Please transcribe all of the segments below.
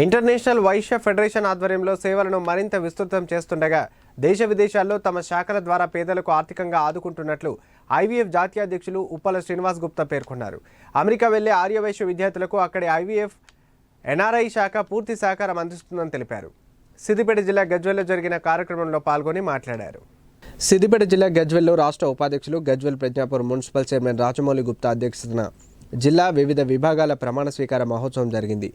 International Vysya federation ఆధ్వర్యంలో సేవలను మరింత విస్తృతం చేస్తుండగా దేశ విదేశాల్లో తమ శాఖల ద్వారా పేదలకు ఆర్థికంగా ఆదుకుంటున్నట్లు ఐవీఎఫ్ జాతీయ అధ్యక్షులు ఉప్పల శ్రీనివాస్ గుప్తా పేర్కొన్నారు. అమెరికా వెళ్ళే ఆర్యవైశ్య విద్యార్థులకు అక్కడి ఐవీఎఫ్ ఎన్ఆర్ఐ శాఖ పూర్తి సహకారం అందిస్తుందని తెలిపారు. సిద్దిపేట జిల్లా గజ్వెల్లో జరిగిన కార్యక్రమంలో పాల్గొని మాట్లాడారు. సిద్దిపేట జిల్లా గజ్వెల్లో రాష్ట్ర ఉపాధ్యక్షులు గజ్వెల్ ప్రజ్ఞాపూర్ మున్సిపల్ చైర్మన్ రాజమౌళి గుప్తా అధ్యక్షతన జిల్లా వివిధ విభాగాల ప్రమాణ స్వీకార మహోత్సవం జరిగింది.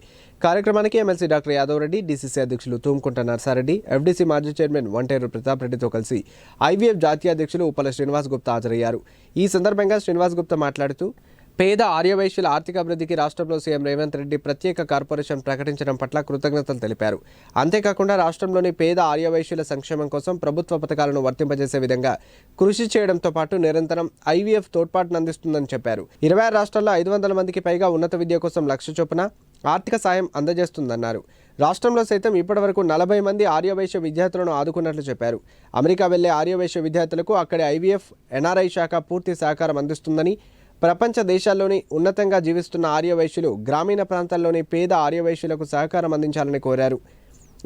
కార్యక్రమానికి MLC doctor Yadav Reddy DCC అధ్యక్షులు తూముకుంట నర్సారెడ్డి ఎఫ్డీసీ మాజీ చైర్మన్ వంటేరు ప్రతాప్ రెడ్డితో కలిసి ఐవీఎఫ్ జాతీయ అధ్యక్షులు ఉప్పల శ్రీనివాస్ గుప్తా హాజరయ్యారు. ఈ సందర్భంగా శ్రీనివాస్ గుప్తా మాట్లాడుతూ పేద ఆర్యవైశ్యుల ఆర్థిక అభివృద్ధికి రాష్ట్రంలో సీఎం రేవంత్ రెడ్డి ప్రత్యేక కార్పొరేషన్ ప్రకటించడం పట్ల కృతజ్ఞతలు తెలిపారు. అంతేకాకుండా రాష్ట్రంలోని పేద ఆర్యవైశ్యుల సంక్షేమం కోసం ప్రభుత్వ పథకాలను వర్తింపజేసే విధంగా కృషి చేయడంతో పాటు నిరంతరం ఐవీఎఫ్ తోడ్పాటును అందిస్తుందని చెప్పారు. ఇరవై ఆరు రాష్ట్రాల్లో ఐదు వందల మందికి పైగా ఉన్నత విద్య కోసం లక్ష చొప్పున ఆర్థిక సాయం అందజేస్తుందన్నారు. రాష్ట్రంలో సైతం ఇప్పటివరకు నలభై మంది ఆర్యవైశ్య విద్యార్థులను ఆదుకున్నట్లు చెప్పారు. అమెరికా వెళ్ళే ఆర్యవైశ్య విద్యార్థులకు అక్కడి ఐవీఎఫ్ ఎన్ఆర్ఐ శాఖ పూర్తి సహకారం అందిస్తుందని ప్రపంచ దేశాల్లోని ఉన్నతంగా జీవిస్తున్న ఆర్యవైశ్యులు గ్రామీణ ప్రాంతాల్లోని పేద ఆర్యవైశ్యులకు సహకారం అందించాలని కోరారు.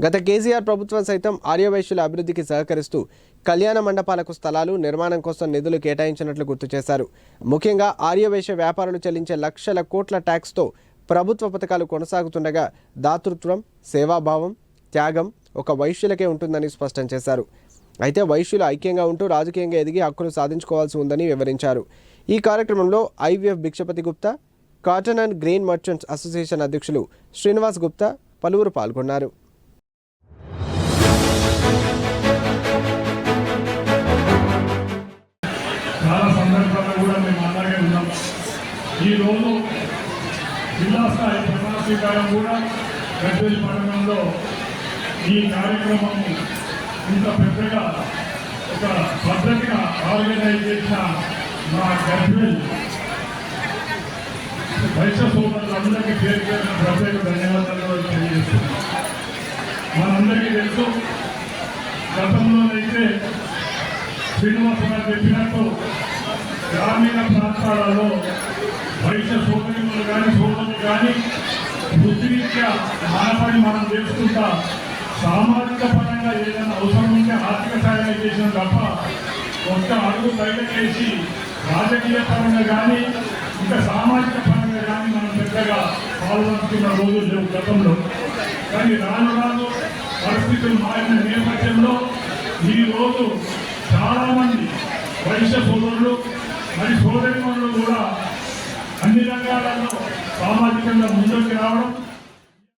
గత కేసీఆర్ ప్రభుత్వం సైతం ఆర్యవైశ్యుల అభివృద్ధికి సహకరిస్తూ కళ్యాణ మండపాలకు స్థలాలు నిర్మాణం కోసం నిధులు కేటాయించినట్లు గుర్తు చేశారు. ముఖ్యంగా ఆర్యవైశ్య వ్యాపారులు చెల్లించే లక్షల కోట్ల ట్యాక్స్తో ప్రభుత్వ పథకాలు కొనసాగుతుండగా దాతృత్వం సేవాభావం త్యాగం ఒక వైశ్యులకే ఉంటుందని స్పష్టం చేశారు. అయితే వైశ్యులు ఐక్యంగా ఉంటూ రాజకీయంగా ఎదిగి హక్కులు సాధించుకోవాల్సి ఉందని వివరించారు. ఈ కార్యక్రమంలో IVF Bhikshapathi Gupta cotton and grain merchants association అధ్యక్షులు శ్రీనివాస్ గుప్తా పలువురు పాల్గొన్నారు. చాలా సందర్భాల్లో కూడా మేము అలాగే ఉన్నాం. ఈరోజు జిల్లా స్థాయి ప్రమాణ స్వీకారం కూడా పట్టణంలో ఈ కార్యక్రమం ఇంత పెద్దగా ఒక పద్ధతిగా ఆర్గనైజ్ చేసిన మా గడ్డల్ వైశ్య సోదరులందరికీ పేరు పేరున ప్రత్యేక ధన్యవాదాలు తెలియజేస్తున్నాం మనందరికీ తెలుసు గతంలోనైతే శ్రీనివాస గారు చెప్పినట్టు గ్రామీణ ప్రాంతాలలో వైద్య సోదరులు కానీ సోదరులు కానీ వృత్తిరీత్యా మానపడి మనం తెలుసుకుంటా సామాజిక పరంగా ఏదైనా అవసరం ఉంటే ఆర్థిక సహాయం చేసిన తప్ప ఒక్క అడుగు బయట చేసి రాజకీయ పరంగా కానీ ఇంకా సామాజిక పరంగా కానీ మనం పెద్దగా పాల్గొంటున్న రోజులు లేవు గతంలో. కానీ రాను రాను పరిస్థితులు మారిన నేపథ్యంలో ఈరోజు చాలామంది వైశ్య సోదరులు మరి సోదరి కూడా అన్ని రంగాలలో సామాజికంగా ముందుకు రావడం